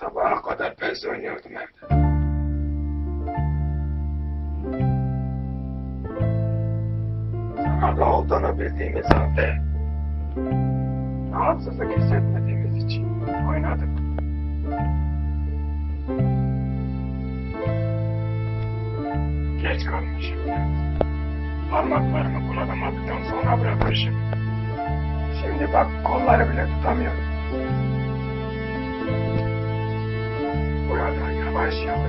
Sabaha kadar pes oynuyordum evde. Zararlı olduğunu bildiğimiz halde rahatsızlık hissetmediğimiz için oynadık. Geç kalmışım. Parmaklarımı kullanamadıktan sonra bırakmışım. Şimdi bak kolları bile tutamıyorum. Masya-Allah.